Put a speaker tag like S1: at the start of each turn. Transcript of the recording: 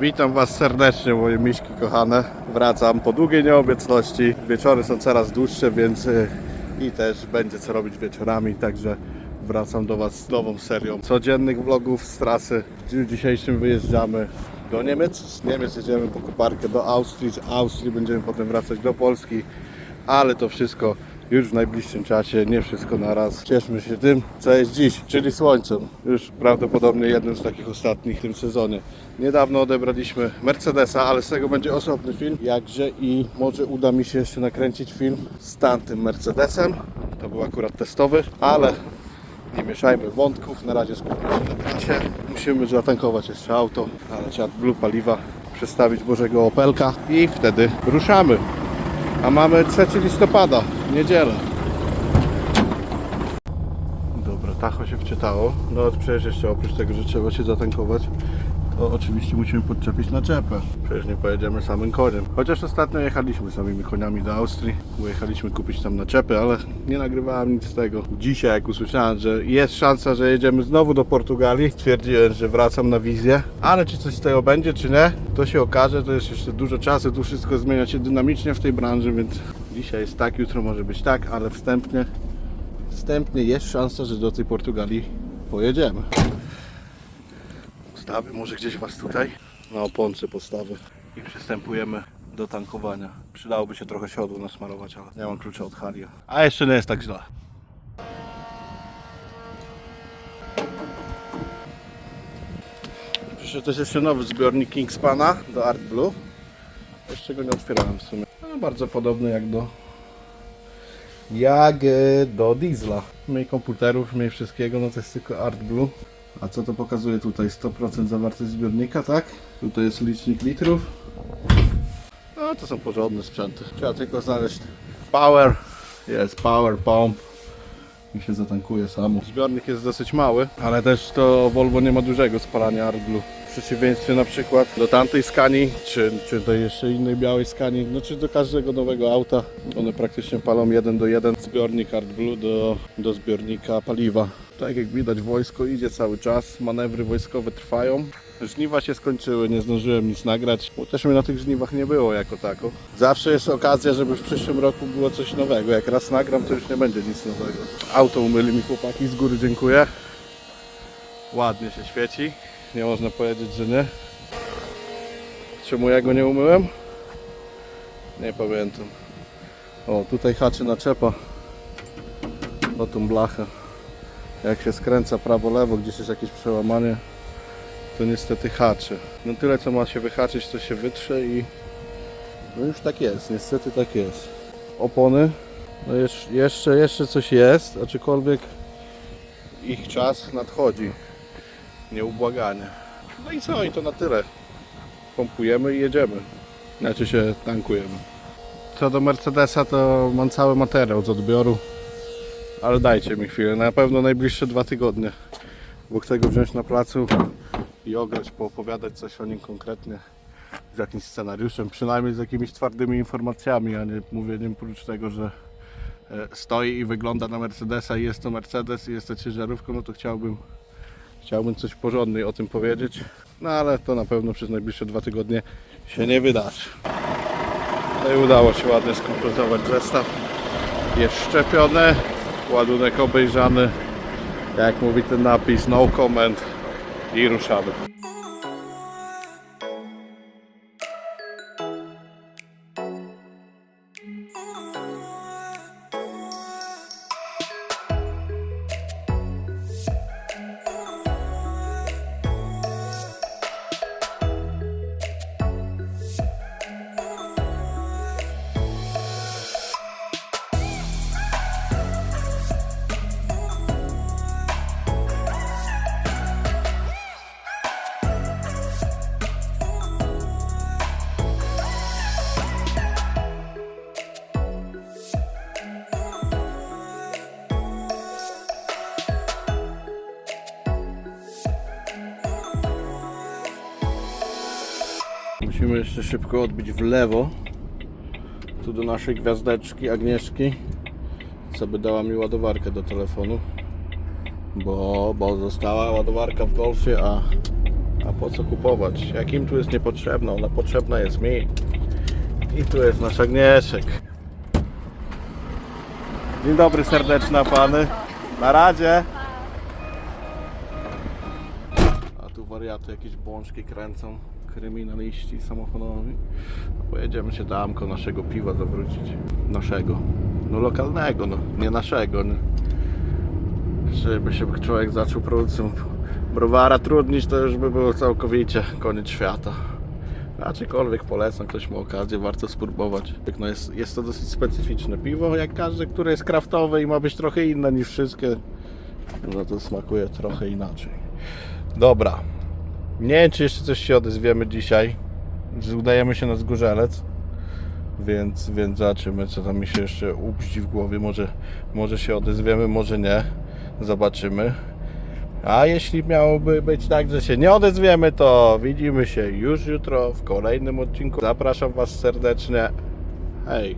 S1: Witam Was serdecznie, moje miśki kochane. Wracam po długiej nieobecności. Wieczory są coraz dłuższe, więc y, i też będzie co robić wieczorami, także wracam do Was z nową serią codziennych vlogów z trasy. W dniu dzisiejszym wyjeżdżamy do Niemiec. Z Niemiec jedziemy po koparkę do Austrii. Z Austrii będziemy potem wracać do Polski, ale to wszystko już w najbliższym czasie, nie wszystko na raz. Cieszmy się tym, co jest dziś, czyli słońcem. Już prawdopodobnie jednym z takich ostatnich w tym sezonie. Niedawno odebraliśmy Mercedesa, ale z tego będzie osobny film. Jakże i może uda mi się jeszcze nakręcić film z tamtym Mercedesem. To był akurat testowy, ale nie mieszajmy wątków. Na razie skupmy się na trasie. Musimy zatankować jeszcze auto, nalać AdBlue paliwa, przestawić Bożego Opelka i wtedy ruszamy. A mamy 3 listopada, niedzielę. Dobra, tacho się wczytało. No przecież jeszcze oprócz tego, że trzeba się zatankować, to oczywiście musimy podczepić naczepę. Przecież nie pojedziemy samym koniem. Chociaż ostatnio jechaliśmy samymi koniami do Austrii, bo jechaliśmy kupić tam naczepy, ale nie nagrywałem nic z tego. Dzisiaj jak usłyszałem, że jest szansa, że jedziemy znowu do Portugalii, stwierdziłem, że wracam na wizję. Ale czy coś z tego będzie, czy nie, to się okaże. To jest jeszcze dużo czasu, tu wszystko zmienia się dynamicznie w tej branży, więc dzisiaj jest tak, jutro może być tak, ale wstępnie wstępnie jest szansa, że do tej Portugalii pojedziemy. Postawię może gdzieś Was tutaj na oponce postawy i przystępujemy do tankowania. Przydałoby się trochę siodło nasmarować, ale nie mam klucza od Halia. A jeszcze nie jest tak źle. Przyszedł też jeszcze nowy zbiornik Kingspana do Art Blue. Jeszcze go nie otwierałem w sumie. No, bardzo podobny jak do jak e, do diesla. Mniej komputerów, mniej wszystkiego, no to jest tylko Art Blue. A co to pokazuje tutaj? 100% zawartość zbiornika, tak? Tutaj jest licznik litrów. No to są porządne sprzęty. Trzeba tylko znaleźć power. Jest power pump. I się zatankuje samo. Zbiornik jest dosyć mały, ale też to Volvo nie ma dużego spalania Art Blue. W przeciwieństwie na przykład do tamtej skani, czy, czy do jeszcze innej białej skani, no czy do każdego nowego auta. One praktycznie palą jeden do jeden zbiornik Art Blue do, do zbiornika paliwa. Tak jak widać wojsko idzie cały czas, manewry wojskowe trwają. Żniwa się skończyły, nie zdążyłem nic nagrać, bo też mnie na tych żniwach nie było jako tako. Zawsze jest okazja, żeby w przyszłym roku było coś nowego. Jak raz nagram, to już nie będzie nic nowego. Auto umyli mi chłopaki, z góry dziękuję. Ładnie się świeci, nie można powiedzieć, że nie. Czemu ja go nie umyłem? Nie pamiętam. O, tutaj haczy naczepa o tą blachę. Jak się skręca prawo-lewo, gdzieś jest jakieś przełamanie, to niestety haczy. No tyle co ma się wyhaczyć, to się wytrze i no już tak jest, niestety tak jest. Opony, no jeszcze, jeszcze, coś jest, aczkolwiek ich czas nadchodzi. Nieubłaganie. No i co, i to na tyle. Pompujemy i jedziemy. Znaczy się tankujemy. Co do Mercedesa, to mam cały materiał z odbioru. Ale dajcie mi chwilę, na pewno najbliższe dwa tygodnie. Bo chcę go wziąć na placu i ograć, poopowiadać coś o nim konkretnie. Z jakimś scenariuszem, przynajmniej z jakimiś twardymi informacjami, a nie mówieniem prócz tego, że e, stoi i wygląda na Mercedesa i jest to Mercedes i jest to ciężarówką, no to chciałbym, chciałbym coś porządniej o tym powiedzieć. No ale to na pewno przez najbliższe dwa tygodnie się nie wydarzy. No i udało się ładnie skompletować zestaw. Jest szczepiony, ładunek obejrzany, jak mówi ten napis, no comment i ruszamy. Musimy jeszcze szybko odbić w lewo. Tu do naszej gwiazdeczki Agnieszki. Co by dała mi ładowarkę do telefonu. Bo, bo została ładowarka w golfie, a, A po co kupować? Jak im tu jest niepotrzebna, ona potrzebna jest mi. I tu jest nasz Agnieszek. Dzień dobry serdeczna pany. Na razie. A tu wariaty jakieś bączki kręcą. Kryminaliści samochodowi. Pojedziemy się do Amko naszego piwa zawrócić. Naszego. No lokalnego, no. Nie naszego. No. Żeby się człowiek zaczął produkcją browara trudnić, to już by było całkowicie koniec świata. Aczkolwiek polecam, ktoś ma okazję, warto spróbować. No jest, jest to dosyć specyficzne piwo, jak każde, które jest kraftowe i ma być trochę inne niż wszystkie. No to smakuje trochę inaczej. Dobra. Nie wiem, czy jeszcze coś się odezwiemy dzisiaj. Udajemy się na Zgorzelec. Więc, więc zobaczymy, co tam mi się jeszcze upści w głowie. Może, może się odezwiemy, może nie. Zobaczymy. A jeśli miałoby być tak, że się nie odezwiemy, to widzimy się już jutro w kolejnym odcinku. Zapraszam Was serdecznie. Hej!